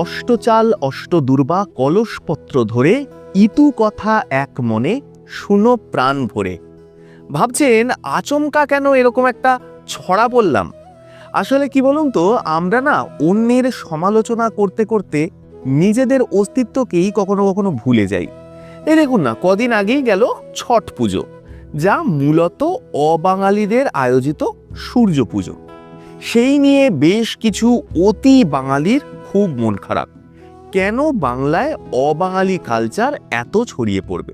অষ্টচাল অষ্টদুর্বা কলসপত্র ধরে ইতু কথা এক মনে শুনো প্রাণ ভরে। ভাবছেন, আচমকা কেন এরকম একটা ছড়া বললাম? আসলে কি বলুন তো, আমরা না অন্যের সমালোচনা করতে করতে নিজেদের অস্তিত্বকেই কখনো কখনো ভুলে যাই। এই দেখুন না, কদিন আগেই গেল ছট পুজো, যা মূলত অবাঙালিদের আয়োজিত সূর্য পুজো। সেই নিয়ে বেশ কিছু অতি বাঙালির খুব মন খারাপ। কেন বাংলায় অবাঙালি কালচার এত ছড়িয়ে পড়বে?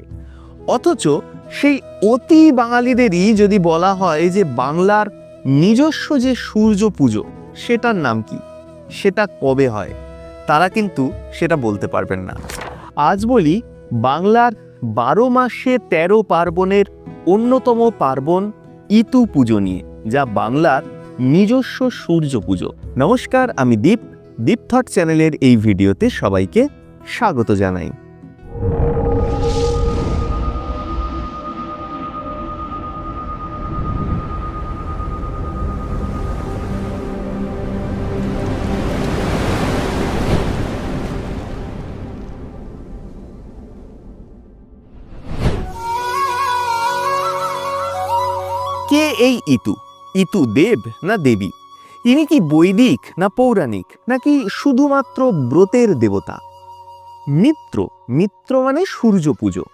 অথচ সেই অতি বাঙালিদেরই যদি বলা হয় যে বাংলার নিজস্ব যে সূর্য পুজো, সেটার নাম কি? সেটা কবে হয়? তারা কিন্তু সেটা বলতে পারবেন না। আজ বলি বাংলার বারো মাসে তেরো পার্বণের অন্যতম পার্বণ ইতু পুজো নিয়ে, যা বাংলার নিজস্ব সূর্য পুজো। নমস্কার, আমি দীপ। দীপ থট চ্যানেলের এই ভিডিওতে সবাইকে স্বাগত জানাই। কে এই ইতু? ইতু দেব না দেবী? ইনি কি বৈদিক না পৌরাণিক, নাকি শুধুমাত্র ব্রতের দেবতা? মিত্র মিত্র মানে সূর্য পুজো।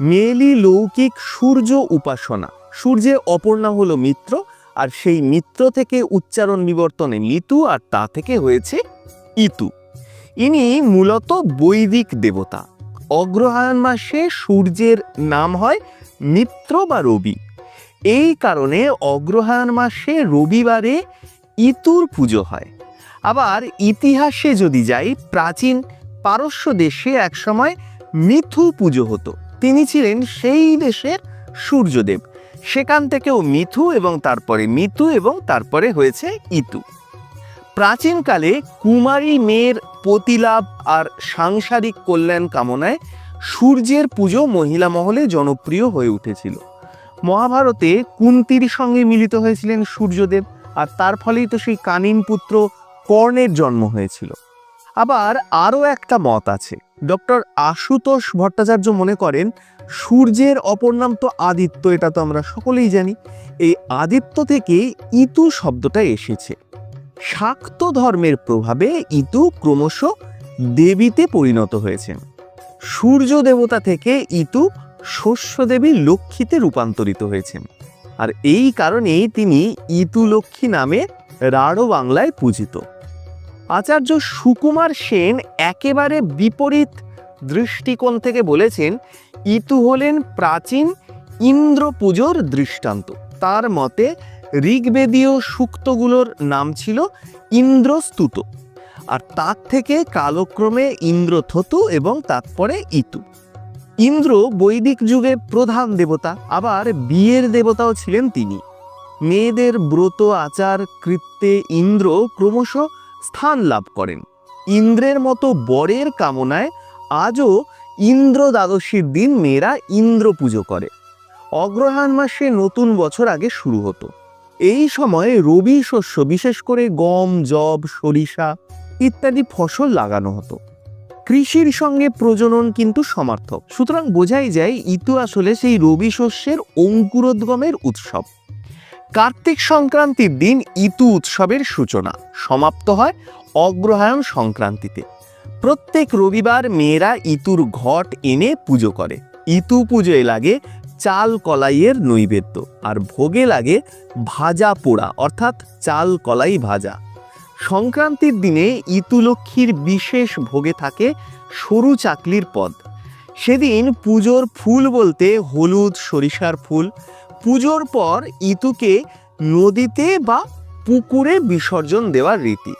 মেলি লৌকিক সূর্য উপাসনা। সূর্যের অপর নাম হলো মিত্র, আর সেই মিত্র থেকে উচ্চারণ বিবর্তনে মিতু আর তা থেকে হয়েছে ইতু। ইনি মূলত বৈদিক দেবতা। অগ্রহায়ণ মাসে সূর্যের নাম হয় মিত্র বা রবি। এই কারণে অগ্রহায়ণ মাসে রবিবারে ইতুর পুজো হয়। আবার ইতিহাসে যদি যাই, প্রাচীন পারস্য দেশে একসময় মিথু পুজো হতো। তিনি ছিলেন সেই দেশের সূর্যদেব। সেখান থেকেও মিথু এবং তারপরে মিথু এবং তারপরে হয়েছে ইতু। প্রাচীনকালে কুমারী মেয়ের প্রতিলাভ আর সাংসারিক কল্যাণ কামনায় সূর্যের পুজো মহিলা মহলে জনপ্রিয় হয়ে উঠেছিল। মহাভারতে কুন্তির সঙ্গে মিলিত হয়েছিলেন সূর্যদেব। আর তার ফলেই তো সেই কানিন পুত্র কর্ণের জন্ম হয়েছিল। আবার আরও একটা মত আছে। ডক্টর আশুতোষ ভট্টাচার্য মনে করেন, সূর্যের অপর নাম তো আদিত্য, এটা তো আমরা সকলেই জানি। এই আদিত্য থেকে ইতু শব্দটা এসেছে। শাক্ত ধর্মের প্রভাবে ইতু ক্রমশ দেবীতে পরিণত হয়েছেন। সূর্য দেবতা থেকে ইতু শস্যদেবী লক্ষ্মীতে রূপান্তরিত হয়েছেন। আর এই কারণেই তিনি ইতু লক্ষ্মী নামে রাঢ় বাংলায় পূজিত। আচার্য সুকুমার সেন একেবারে বিপরীত দৃষ্টিকোণ থেকে বলেছেন, ইতু হলেন প্রাচীন ইন্দ্র পুজোর দৃষ্টান্ত। তার মতে ঋগ্বেদীয় সূক্তগুলোর নাম ছিল ইন্দ্রস্তুত। আর তার থেকে কালক্রমে ইন্দ্রথতু এবং তারপরে ইতু। ইন্দ্র বৈদিক যুগে প্রধান দেবতা, আবার বিয়ের দেবতাও ছিলেন তিনি। মেয়েদের ব্রত আচার কৃত্যে ইন্দ্র ক্রমশ স্থান লাভ করেন। ইন্দ্রের মতো বরের কামনায় আজও ইন্দ্র দ্বাদশীর দিন মেয়েরা ইন্দ্র পুজো করে। অগ্রহায়ণ মাসে নতুন বছর আগে শুরু হতো। এই সময়ে রবি শস্য, বিশেষ করে গম জব সরিষা ইত্যাদি ফসল লাগানো হতো। কৃষির সঙ্গে প্রজনন কিন্তু সমার্থক। সুতরাং বোঝাই যায়, ইতু আসলে সেই রবি শস্যের অঙ্কুরোদ্গমের উৎসব। কার্তিক সংক্রান্তির দিন ইতু উৎসবের সূচনা সমাপ্ত হয় অগ্রহায়ণ সংক্রান্তিতে। প্রত্যেক রবিবার মেয়েরা ইতুর ঘট এনে পুজো করে। ইতু পুজোয় লাগে চাল কলাইয়ের নৈবেদ্য, আর ভোগে লাগে ভাজা পোড়া, অর্থাৎ চাল কলাই ভাজা। সংক্রান্তির দিনে ইতুলক্ষ্মীর বিশেষ ভোগে থাকে সরু চাকলির পদ। সেদিন পুজোর ফুল বলতে হলুদ, সরিষার ফুল। পুজোর পর ইতুকে নদীতে বা পুকুরে বিসর্জন দেওয়ার রীতি।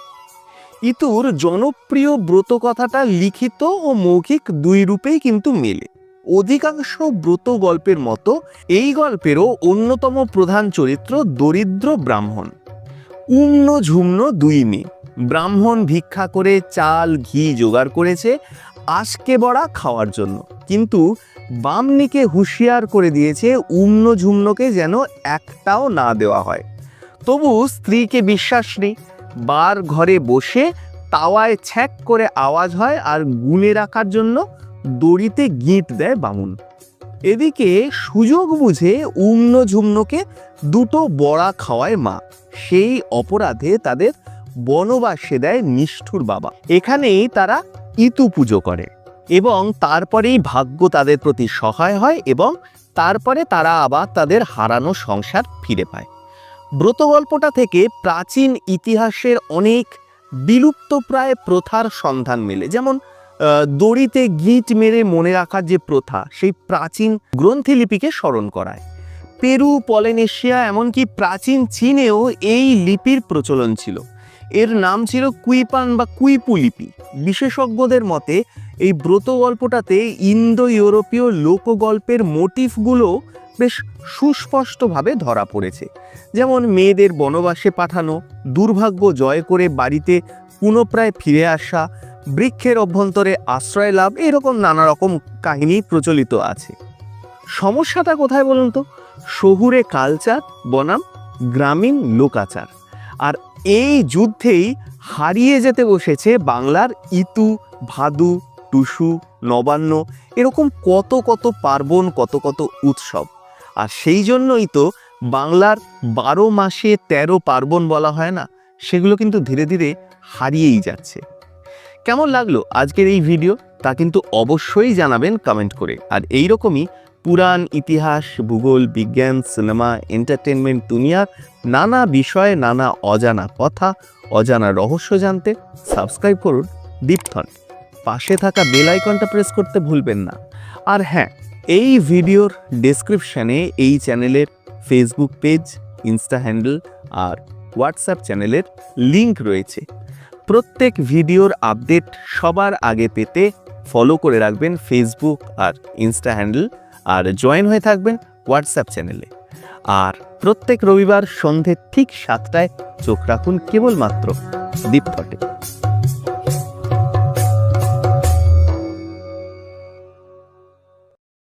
ইতুর জনপ্রিয় ব্রত কথাটা লিখিত ও মৌখিক দুই রূপেই কিন্তু মেলে। অধিকাংশ ব্রত গল্পের মতো এই গল্পেরও অন্যতম প্রধান চরিত্র দরিদ্র ব্রাহ্মণ। উম্ন ঝুম্ন দুই মেয়ে ব্রাহ্মণ ভিক্ষা করে চাল, ঘি জোগাড় করেছে আজকে বড়া খাওয়ার জন্য। কিন্তু বামনিকে হুঁশিয়ার করে দিয়েছে উম্ন ঝুম্নকে যেন একটাও না দেওয়া হয়। তবু স্ত্রীকে বিশ্বাস নেই। বার ঘরে বসে তাওয়ায় ছ্যাক করে আওয়াজ হয় আর গুনে রাখার জন্য দড়িতে গিঁট দেয় বামুন। এদিকে সুযোগ বুঝে উম্ন ঝুমনোকে দুটো বড়া খাওয়ায় মা। সেই অপরাধে তাদের বনবাসে দেয় নিষ্ঠুর বাবা। এখানেই তারা ইতু পুজো করে এবং তারপরেই ভাগ্য তাদের প্রতি সহায় হয় এবং তারপরে তারা আবার তাদের হারানো সংসার ফিরে পায়। ব্রত গল্পটা থেকে প্রাচীন ইতিহাসের অনেক বিলুপ্তপ্রায় প্রথার সন্ধান মেলে। যেমন দড়িতে গিঁট মেরে মনে রাখার যে প্রথা, সেই প্রাচীন গ্রন্থিলিপিকে স্মরণ করায়। পেরু, পলিনেশিয়া, এমনকি প্রাচীন চীনেও এই লিপির প্রচলন ছিল। এর নাম ছিল কুইপান বা কুইপু লিপি। বিশেষজ্ঞদের মতে, এই ব্রত গল্পটাতে ইন্দো ইউরোপীয় লোকগল্পের মোটিফগুলো বেশ সুস্পষ্টভাবে ধরা পড়েছে। যেমন মেয়েদের বনবাসে পাঠানো, দুর্ভাগ্য জয় করে বাড়িতে পুনঃপ্রায় ফিরে আসা, বৃক্ষের অভ্যন্তরে আশ্রয় লাভ, এরকম নানা রকম কাহিনী প্রচলিত আছে। সমস্যাটা কোথায় বলুন তো? শহুরে কালচার, বনাম গ্রামীণ লোকাচার। আর এই যুদ্ধেই হারিয়ে যেতে বসেছে বাংলার ইতু, ভাদু, টুসু, নবান্ন, এরকম কত কত পার্বণ, কত কত উৎসব। আর সেই জন্যই তো বাংলার বারো মাসে তেরো পার্বণ বলা হয় না, সেগুলো কিন্তু ধীরে ধীরে হারিয়েই যাচ্ছে। কেমন লাগল আজকের এই ভিডিও তা কিন্তু অবশ্যই জানাবেন কমেন্ট করে। আর এই রকমই পুরাণ, ইতিহাস, ভূগোল, বিজ্ঞান, সিনেমা এন্টারটেনমেন্ট দুনিয়ার নানা বিষয়ে নানা অজানা কথা, অজানা রহস্য জানতে সাবস্ক্রাইব করুন দীপথন পাশে থাকা বেল আইকনটা প্রেস করতে ভুলবেন না। আর হ্যাঁ এই ভিডিওর ডেসক্রিপশনে এই চ্যানেলের ফেসবুক পেজ ইনস্টা হ্যান্ডেল আর হোয়াটসঅ্যাপ চ্যানেলের লিংক রয়েছে। প্রত্যেক ভিডিওর আপডেট সবার আগে পেতে ফলো করে রাখবেন ফেসবুক আর ইনস্টা হ্যান্ডেল আর জয়েন হয়ে থাকবেন হোয়াটসঅ্যাপ চ্যানেলে আর প্রত্যেক রবিবার সন্ধে ঠিক সাতটায় চোখ রাখুন কেবলমাত্র দীপথটে